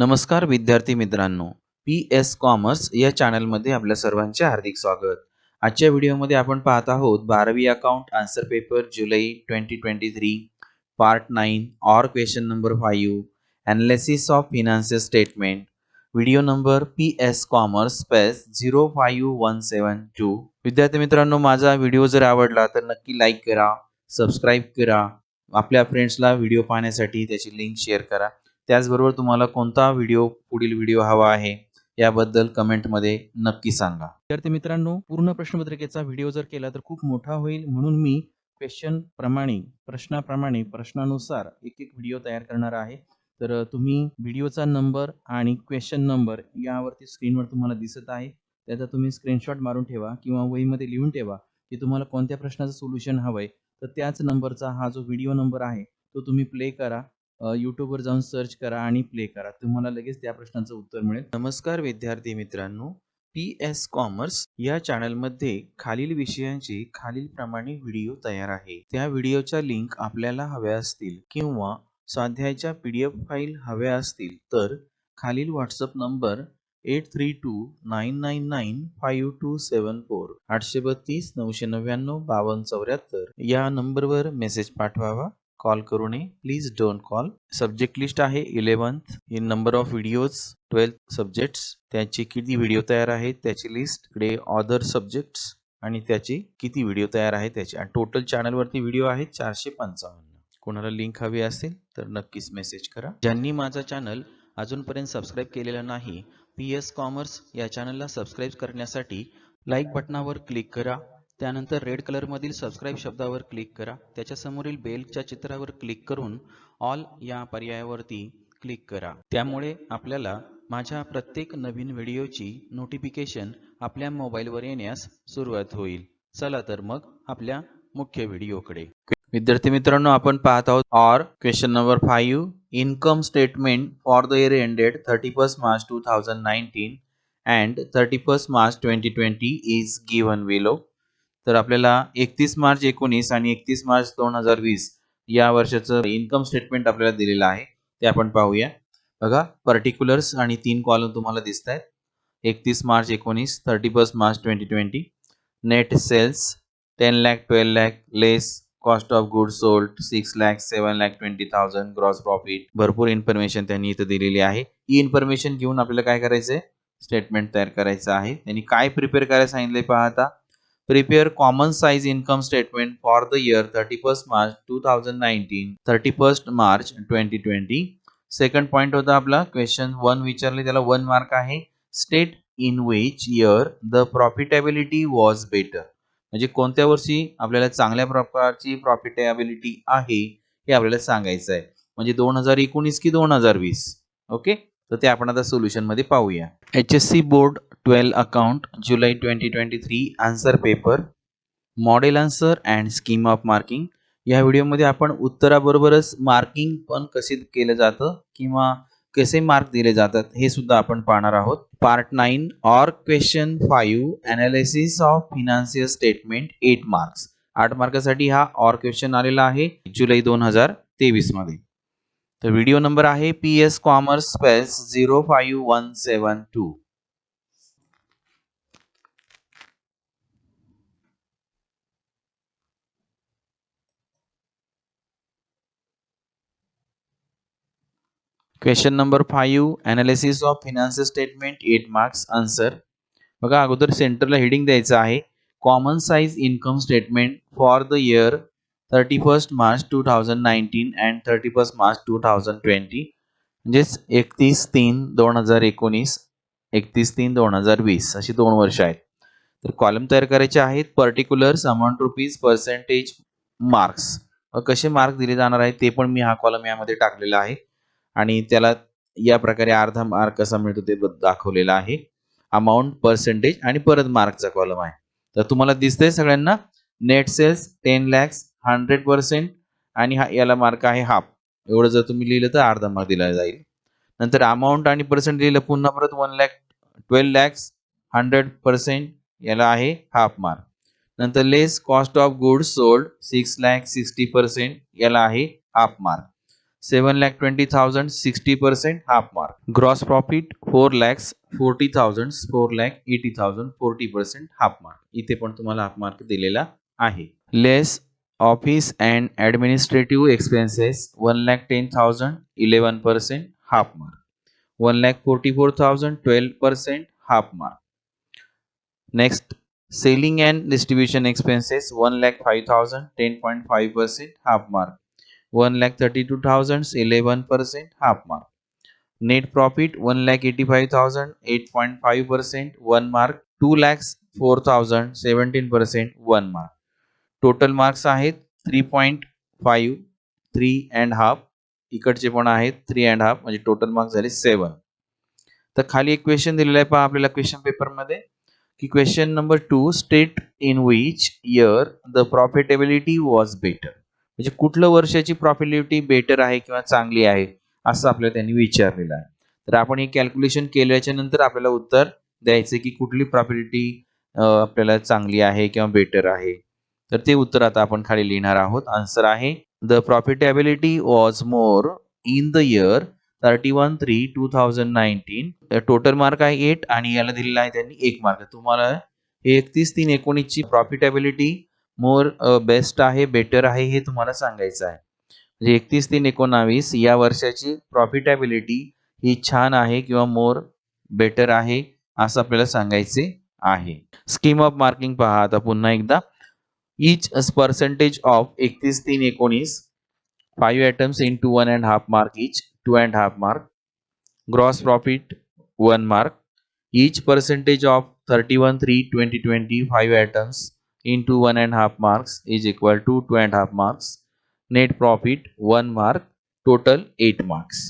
नमस्कार विद्यार्थी मित्रांनो पी एस कॉमर्स या चॅनलमध्ये आपल्या सर्वांचे हार्दिक स्वागत. आजच्या व्हिडिओमध्ये आपण पाहत आहोत बारावी account answer paper July twenty twenty three part nine or question number five analysis of financial statement. Video number P S commerce space zero five one seven two विद्यार्थी मित्रांनो माझा व्हिडिओ जर आवडला तर नक्की लाईक करा सबस्क्राईब करा. आपल्या फ्रेंड्सला व्हिडिओ पाहण्यासाठी त्याची लिंक शेअर करा. त्याचबरोबर तुम्हाला कोणता व्हिडिओ पुढील व्हिडिओ हवा आहे याबद्दल कमेंटमध्ये नक्की सांगा. विद्यार्थी मित्रांनो पूर्ण प्रश्नपत्रिकेचा व्हिडिओ जर केला तर खूप मोठा होईल. म्हणून मी क्वेश्चन प्रमाणे प्रश्नाप्रमाणे प्रश्नानुसार एक एक व्हिडिओ तयार करणार आहे. तर तुम्ही व्हिडिओचा नंबर आणि क्वेश्चन नंबर यावरती स्क्रीनवर तुम्हाला दिसत आहे. त्याचा तुम्ही स्क्रीनशॉट मारून ठेवा किंवा वहीमध्ये लिहून ठेवा की तुम्हाला कोणत्या प्रश्नाचं सोल्युशन हवं आहे तर त्याच नंबरचा हा जो व्हिडिओ नंबर आहे तो तुम्ही प्ले करा. यूट्यूबवर जाऊन सर्च करा आणि प्ले करा. तुम्हाला लगेच त्या प्रश्नाचं उत्तर मिळेल. नमस्कार विद्यार्थी मित्रांनो. पी एस कॉमर्स या चॅनलमध्ये खालील विषयांचे खालीलप्रमाणे व्हिडिओ तयार आहे. त्या व्हिडिओच्या लिंक आपल्याला हव्या असतील किंवा स्वाध्यायाच्या पी डी एफ फाईल हव्या असतील तर खालील WhatsApp number eight three two nine nine nine five two seven four आठशे बत्तीस नऊशे नव्याण्णव बावन्न चौऱ्याहत्तर या नंबरवर मेसेज पाठवावा. कॉल करू नये. Please don't call subject list आहे eleventh in number of videos twelfth subjects त्याचे किती व्हिडिओ तयार आहेत त्याची लिस्ट इकडे ऑदर सब्जेक्ट्स आणि त्याचे किती व्हिडिओ तयार आहेत त्याचे. आणि टोटल चॅनलवरती व्हिडिओ आहेत चारशे पंचावन्न. कोणाला लिंक हवी असेल तर नक्कीच मेसेज करा. ज्यांनी माझा चॅनल अजूनपर्यंत सबस्क्राईब केलेला नाही पी एस कॉमर्स या चॅनलला सबस्क्राईब करण्यासाठी लाईक बटनावर क्लिक करा. त्यानंतर रेड कलरमधील सबस्क्राईब शब्दावर क्लिक करा. त्याच्यासमोरील बेलच्या चित्रावर क्लिक करून ऑल या पर्यायावरती क्लिक करा. त्यामुळे आपल्याला माझ्या प्रत्येक नवीन व्हिडिओची नोटिफिकेशन आपल्या मोबाईलवर येण्यास सुरुवात होईल. चला तर मग आपल्या मुख्य व्हिडिओकडे विद्यार्थी मित्रांनो आपण पाहत आहोत or question number five income statement for the year ended thirty first March two thousand nineteen and thirty first March twenty twenty is given below तर आपल्याला एकतीस मार्च एकोणीस आणि एकतीस मार्च दोन हजार वीस या वर्षाचं इन्कम स्टेटमेंट आपल्याला दिलेलं आहे. ते आपण पाहूया. बघा पर्टिक्युलर्स आणि तीन कॉलम तुम्हाला दिसत आहेत एकतीस मार्च एकोणीस thirty first March twenty twenty net sales ten lakh twelve lakh less cost of good sold six lakh seven lakh twenty thousand gross profit भरपूर इन्फॉर्मेशन त्यांनी इथं दिलेली आहे. ही इन्फॉर्मेशन घेऊन आपल्याला काय करायचं आहे स्टेटमेंट तयार करायचं आहे. त्यांनी काय प्रिपेअर करायला सांगितले पाहता आता. Prepare common size income statement for the year 31st March 2019 31st March 2020 second point होता आपला क्वेश्चन वन विचारले त्याला वन मार्क आहे. State in which year the profitability was better म्हणजे कोणत्या वर्षी आपल्याला चांगल्या प्रकारची प्रॉफिटेबिलिटी आहे हे आपल्याला सांगायचं आहे. म्हणजे दोन हजार एकोणीस की दोन हजार वीस. ओके तर ते आपण आता सोल्युशनमध्ये पाहूया. H S C board twelve account July twenty twenty three answer paper model answer and scheme of marking या व्हिडिओमध्ये आपण उत्तराबरोबरच मार्किंग पण कसे केलं जातं किंवा कसे मार्क दिले जातात हे सुद्धा आपण पाहणार आहोत. Part nine or question five analysis of financial statement eight marks आठ मार्कासाठी हा ऑर क्वेश्चन आलेला आहे जुलै दोन हजार तेवीसमध्ये. तर व्हिडिओ नंबर आहे P S commerce space zero five one seven two question number five analysis of financial statement eight marks answer बघा अगोदर सेंटरला हेडिंग द्यायचं आहे. Common size income statement for the year thirty first March two thousand nineteen and thirty first March two thousand twenty म्हणजेच एकतीस तीन दोन हजार एकोणीस एकतीस तीन दोन हजार वीस अशी दोन वर्ष आहेत. तर कॉलम तयार करायचे आहेत. Particulars amount rupees percentage marks कसे मार्क दिले जाणार आहेत ते पण मी हा कॉलम यामध्ये टाकलेला आहे. आणि त्याला या प्रकारे अर्धा मार्क कसा मिळतो ते दाखवलेला आहे. अमाऊंट पर्सेंटेज आणि परत मार्कचा कॉलम आहे. तर तुम्हाला दिसतंय सगळ्यांना net sales ten lakhs hundred percent आणि हा याला मार्क आहे हाफ एवढं जर तुम्ही लिहिलं तर अर्धा मार्क दिला जाईल. नंतर अमाऊंट आणि पर्सेंट लिहिलं पुन्हा परत one lakh twelve lakhs hundred percent याला आहे हाफ मार्क नंतर less cost of goods sold six lakh sixty percent याला आहे half mark seven lakh twenty thousand sixty percent half mark. Gross profit four lakhs forty thousand four lakh eighty thousand forty percent half mark. इथे पण तुम्हाला half mark दिलेला आहे. Less office and administrative expenses one lakh ten thousand eleven percent half mark. One lakh forty four thousand twelve percent half mark. Next selling and distribution expenses one lakh five thousand ten point five percent half mark. One lakh thirty two thousand eleven percent half mark net profit one lakh eighty five thousand eight point five percent one mark two lakhs four thousand seventeen percent one mark total marks आहेत three point five three and half इकडचे पण आहेत three and half म्हणजे total marks झाले seven तर खाली एक question दिलेला आहे पहा आपल्याला क्वेश्चन पेपरमध्ये की question number two state in which year the profitability was better म्हणजे कुठलं वर्षाची प्रॉफिटेबिलिटी बेटर आहे किंवा चांगली आहे असं आपल्याला त्यांनी विचारलेलं आहे. तर आपण हे कॅल्क्युलेशन केल्याच्यानंतर आपल्याला उत्तर द्यायचं की कुठली प्रॉफिटेबिलिटी आपल्याला चांगली आहे किंवा बेटर आहे. तर ते उत्तर आता आपण खाली लिहिणार आहोत. आन्सर आहे the profitability was more in the year thirty one three two thousand nineteen total mark आहे एट आणि याला दिलेला आहे त्यांनी एक मार्क तुम्हाला एकतीस तीन एकोणीसची प्रॉफिटेबिलिटी मोर बेस्ट आहे बेटर आहे हे तुम्हाला सांगायचं आहे. म्हणजे एकतीस तीन एकोणावीस या वर्षाची प्रॉफिटेबिलिटी ही छान आहे किंवा मोर बेटर आहे असं आपल्याला सांगायचे आहे. स्कीम ऑफ मार्किंग पहा आता पुन्हा एकदा. इच पर्सेंटेज ऑफ एकतीस तीन एकोणीस five items in two one and half mark each two and half mark gross profit one mark each percentage of thirty one three twenty twenty five items into one and half marks is equal to two and half marks. Net profit one mark. Total eight marks.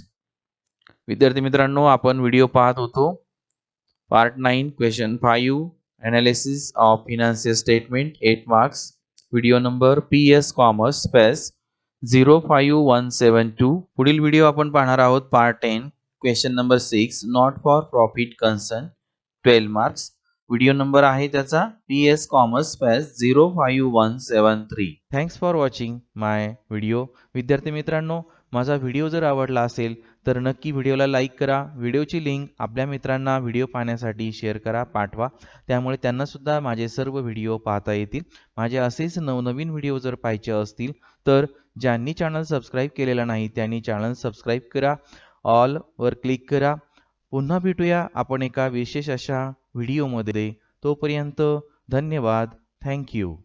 विद्यार्थी मित्रांनो आपण video पाहत होतो. Part nine question five analysis of financial statement eight marks video number P S commerce space zero five one seven two पुढील video आपण पाहणार आहोत part ten question number six not for profit concern twelve marks video number आहे त्याचा. P S commerce space zero five one seven three thanks for watching my video विद्यार्थी मित्रांनो माझा video जर आवडला असेल तर नक्की व्हिडिओला लाईक करा. व्हिडिओची लिंक आपल्या मित्रांना व्हिडिओ पाहण्यासाठी शेअर करा पाठवा. त्यामुळे त्यांनासुद्धा माझे सर्व व्हिडिओ पाहता येतील. माझे असेच नवनवीन व्हिडिओ जर पाहिजे असतील तर ज्यांनी चॅनल सबस्क्राईब केलेला नाही त्यांनी चॅनल सबस्क्राईब करा. ऑलवर क्लिक करा. पुन्हा भेटूया आपण एका विशेष अशा व्हिडिओमध्ये. तोपर्यंत धन्यवाद. थँक्यू